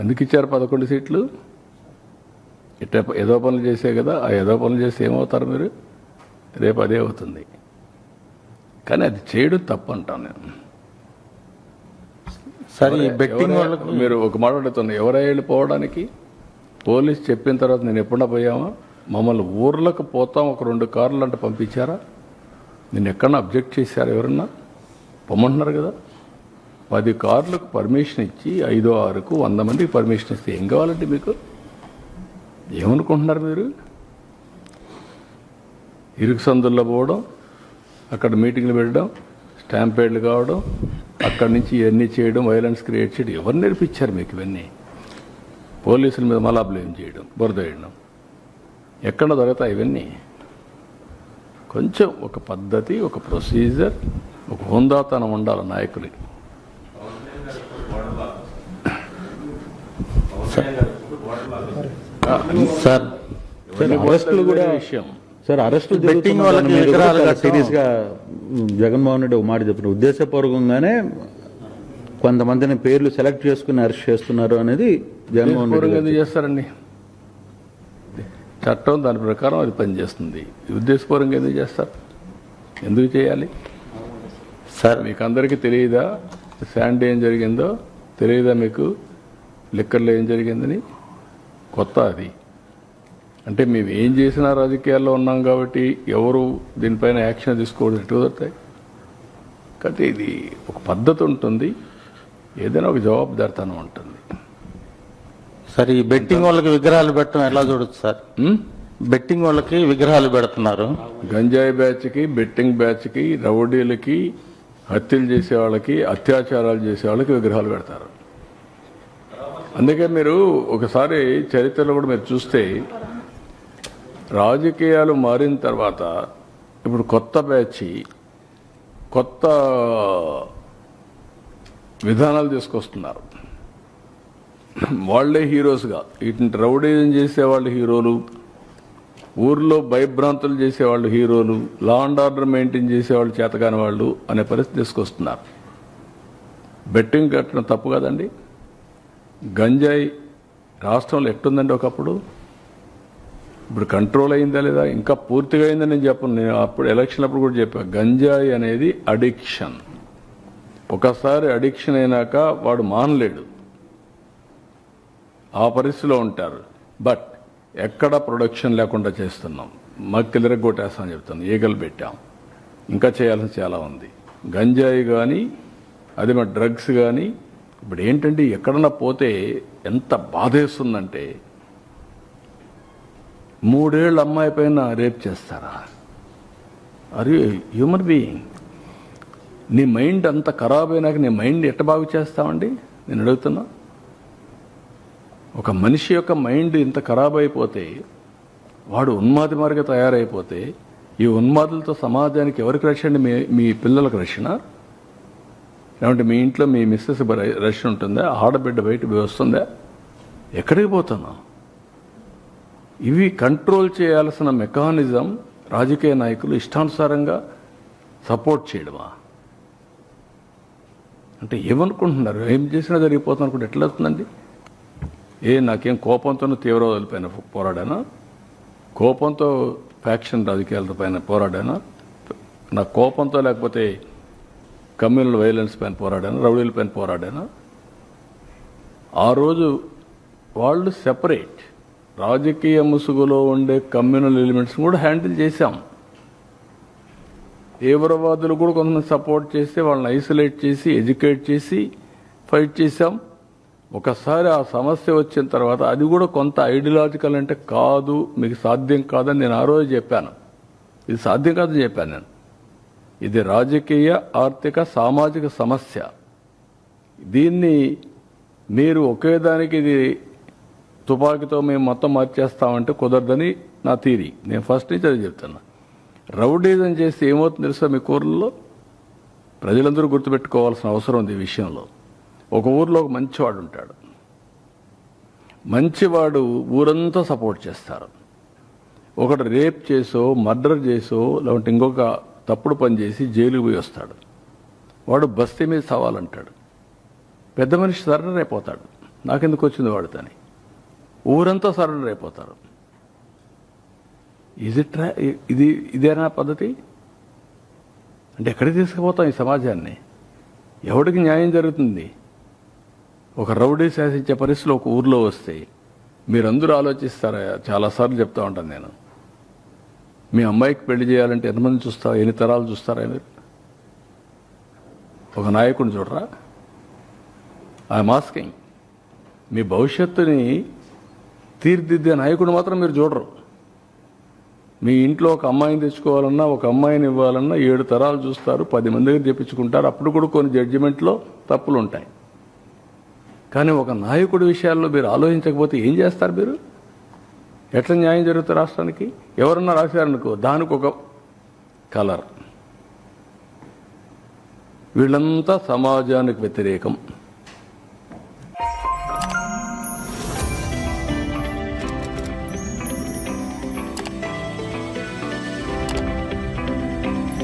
ఎందుకు ఇచ్చారు పదకొండు సీట్లు. ఇట్ట ఏదో పనులు చేసే కదా ఆ ఏదో పనులు చేస్తే ఏమవుతారు మీరు? రేపు అదే అవుతుంది. కానీ అది చేయడం తప్పు అంటాను నేను. సార్ బెట్టింగ్ వాళ్ళకు మీరు ఒక మాట అడుగుతున్నారు ఎవరై వెళ్ళిపోవడానికి పోలీస్ చెప్పిన తర్వాత నేను ఎప్పుడన్నా పోయామా? మమ్మల్ని ఊర్లకు పోతాం ఒక రెండు కార్లు అంటే పంపించారా? నేను ఎక్కడన్నా అబ్జెక్ట్ చేశారు ఎవరన్నా? పొమ్మంటున్నారు కదా. పది కార్లకు పర్మిషన్ ఇచ్చి ఐదో ఆరుకు వంద మందికి పర్మిషన్ ఇస్తే ఏం కావాలంటే మీకు? ఏమనుకుంటున్నారు మీరు? ఇరుకు సందుల్లో పోవడం అక్కడ మీటింగ్లు పెట్టడం స్టాంపేడ్లు కావడం అక్కడి నుంచి ఇవన్నీ చేయడం వైలెన్స్ క్రియేట్ చేయడం ఎవరు నేర్పించారు మీకు ఇవన్నీ? పోలీసుల మీద మళ్ళా బ్లేమ్ చేయడం బురద వేయడం. ఎక్కడ దొరుకుతాయి ఇవన్నీ? కొంచెం ఒక పద్ధతి ఒక ప్రొసీజర్ ఒక హుందాతనం ఉండాలి నాయకులకి. సార్. అరెస్టులు కూడా విషయం. సార్ అరెస్టులు బెట్టింగ్ వాళ్ళకి విగ్రహాలుగా సీరియస్గా జగన్మోహన్ రెడ్డి ఒక మాట చెప్పిన ఉద్దేశపూర్వకంగానే కొంతమందిని పేర్లు సెలెక్ట్ చేసుకుని అరెస్ట్ చేస్తున్నారు అనేది జగన్మోహన్ రెడ్డి చేస్తారండి? చట్టం దాని ప్రకారం అది పనిచేస్తుంది. ఉద్దేశపూర్వకంగా ఎందుకు చేస్తారు? ఎందుకు చేయాలి? సార్ మీకు అందరికీ తెలియదా? శాండీ ఏం జరిగిందో? తెలియదా మీకు? లిక్కర్లో ఏం జరిగిందని? కొత్త అది. అంటే మేము ఏం చేసినా రాజకీయాల్లో ఉన్నాం కాబట్టి ఎవరు దీనిపైన యాక్షన్ తీసుకోవడం ఎటు కుదురుతాయి? కాబట్టి ఇది ఒక పద్ధతి ఉంటుంది. ఏదైనా ఒక జవాబుదారితనం ఉంటుంది. సార్ ఈ బెట్టింగ్ వాళ్ళకి విగ్రహాలు పెట్టడం ఎలా చూడొచ్చు సార్? బెట్టింగ్ వాళ్ళకి విగ్రహాలు పెడుతున్నారు. గంజాయి బ్యాచ్కి బెట్టింగ్ బ్యాచ్కి రౌడీలకి హత్యలు చేసే వాళ్ళకి అత్యాచారాలు చేసే వాళ్ళకి విగ్రహాలు పెడతారు. అందుకే మీరు ఒకసారి చరిత్రలో కూడా మీరు చూస్తే రాజకీయాలు మారిన తర్వాత ఇప్పుడు కొత్త బ్యాచ్ కొత్త విధానాలు తీసుకొస్తున్నారు. వాళ్ళే హీరోస్గా వీటిని రౌడీజం చేసేవాళ్ళు హీరోలు ఊర్లో భయభ్రాంతులు చేసేవాళ్ళు హీరోలు లా అండ్ ఆర్డర్ మెయింటైన్ చేసేవాళ్ళు చేతకాని వాళ్ళు అనే పరిస్థితి తీసుకొస్తున్నారు. బెట్టింగ్ కట్టడం తప్పు కదండి? గంజాయి రాష్ట్రంలో ఎట్టుందండి ఒకప్పుడు? ఇప్పుడు కంట్రోల్ అయిందా లేదా? ఇంకా పూర్తిగా అయిందని నేను చెప్పను. నేను అప్పుడు ఎలక్షన్ అప్పుడు కూడా చెప్పాను గంజాయి అనేది అడిక్షన్ ఒకసారి అడిక్షన్ అయినాక వాడు మానలేడు. ఆ పరిస్థితిలో ఉంటారు. బట్ ఎక్కడ ప్రొడక్షన్ లేకుండా చేస్తున్నాం. మక్కిలిర కొట్టేస్తామని చెప్తాను ఈగలు పెట్టాం. ఇంకా చేయాల్సిన చాలా ఉంది. గంజాయి కానీ అది మా డ్రగ్స్ కానీ ఇప్పుడు ఏంటంటే ఎక్కడన్నా పోతే ఎంత బాధేస్తుందంటే మూడేళ్ళ అమ్మాయి పైన రేప్ చేస్తారా? అరే హ్యూమన్ బీయింగ్ నీ మైండ్ అంత ఖరాబ్ అయినాక నీ మైండ్ ఎట్ట బాగు చేస్తామండి నేను అడుగుతున్నా. ఒక మనిషి యొక్క మైండ్ ఇంత ఖరాబ్ అయిపోతే వాడు ఉన్మాది మార్గ తయారైపోతే ఈ ఉన్మాదులతో సమాజానికి ఎవరికి రక్షణ మీ మీ పిల్లలకు రక్షణ? ఏమంటే మీ ఇంట్లో మీ మిస్సెస్ రష్ ఉంటుందా? ఆడబిడ్డ బయట వస్తుందా? ఎక్కడికి పోతున్నావు ఇవి కంట్రోల్ చేయాల్సిన మెకానిజం రాజకీయ నాయకులు ఇష్టానుసారంగా సపోర్ట్ చేయడమా? అంటే ఏమనుకుంటున్నారు? ఏం చేసినా జరిగిపోతుంది అనుకుంటే ఎట్లా అవుతుందండి? ఏ నాకేం కోపంతోనూ తీవ్రవాదుల పైన పోరాడానా? కోపంతో ఫ్యాక్షన్ రాజకీయాల పైన పోరాడానా? నా కోపంతో లేకపోతే కమ్యూనల్ వైలెన్స్ పైన పోరాడాను రౌడీల పైన పోరాడాను. ఆ రోజు వాళ్ళు సెపరేట్ రాజకీయ ముసుగులో ఉండే కమ్యూనల్ ఎలిమెంట్స్ కూడా హ్యాండిల్ చేశాం. తీవ్రవాదులు కూడా కొంతమంది సపోర్ట్ చేస్తే వాళ్ళని ఐసోలేట్ చేసి ఎడ్యుకేట్ చేసి ఫైట్ చేశాం. ఒకసారి ఆ సమస్య వచ్చిన తర్వాత అది కూడా కొంత ఐడియాలజికల్ అంటే కాదు మీకు సాధ్యం కాదని నేను ఆ రోజు చెప్పాను. ఇది సాధ్యం కాదని చెప్పాను నేను. ఇది రాజకీయ ఆర్థిక సామాజిక సమస్య. దీన్ని మీరు ఒకే దానికి ఇది తుపాకీతో మేము మొత్తం మార్చేస్తామంటే కుదరదని నా థీరీ. నేను ఫస్ట్ నుంచి అది చెప్తున్నా. రౌడీజం చేస్తే ఏమవుతుంది తెలుసా మీ కూరల్లో ప్రజలందరూ గుర్తుపెట్టుకోవాల్సిన అవసరం ఉంది ఈ విషయంలో. ఒక ఊర్లో ఒక మంచివాడు ఉంటాడు. మంచివాడు ఊరంతా సపోర్ట్ చేస్తారు. ఒకడు రేప్ చేసో మర్డర్ చేసో లేకుంటే ఇంకొక తప్పుడు పని చేసి జైలుకి పోయి వస్తాడు. వాడు బస్తీ మీద సవాలంటాడు. పెద్ద మనిషి సరెండర్ అయిపోతాడు. నాకెందుకు వచ్చింది వాడితని ఊరంతా సరెండర్ అయిపోతారు. ఇది ట్రా ఇది ఇదేనా పద్ధతి? అంటే ఎక్కడికి తీసుకుపోతాం ఈ సమాజాన్ని? ఎవడికి న్యాయం జరుగుతుంది? ఒక రౌడీ శాసించే పరిస్థితులు ఒక ఊర్లో వస్తే మీరందరూ ఆలోచిస్తారా? చాలాసార్లు చెప్తా ఉంటాను నేను. మీ అమ్మాయికి పెళ్ళి చేయాలంటే ఎంతమంది చూస్తారా? ఎన్ని తరాలు చూస్తారా మీరు ఒక నాయకుడిని చూడరా? ఐ మాస్కింగ్ మీ భవిష్యత్తుని తీర్దిద్దే నాయకుడు మాత్రం మీరు చూడరు. మీ ఇంట్లో ఒక అమ్మాయిని తెచ్చుకోవాలన్నా ఒక అమ్మాయిని ఇవ్వాలన్నా ఏడు తరాలు చూస్తారు పది మంది దగ్గర చెప్పించుకుంటారు అప్పుడు కూడా కొన్ని జడ్జిమెంట్లో తప్పులు ఉంటాయి కానీ ఒక నాయకుడి విషయాల్లో మీరు ఆలోచించకపోతే ఏం చేస్తారు మీరు? ఎట్లా న్యాయం జరుగుతుంది రాష్ట్రానికి? ఎవరన్నా రాశారనుకో దానికి ఒక కలర్. వీళ్ళంతా సమాజానికి వ్యతిరేకం.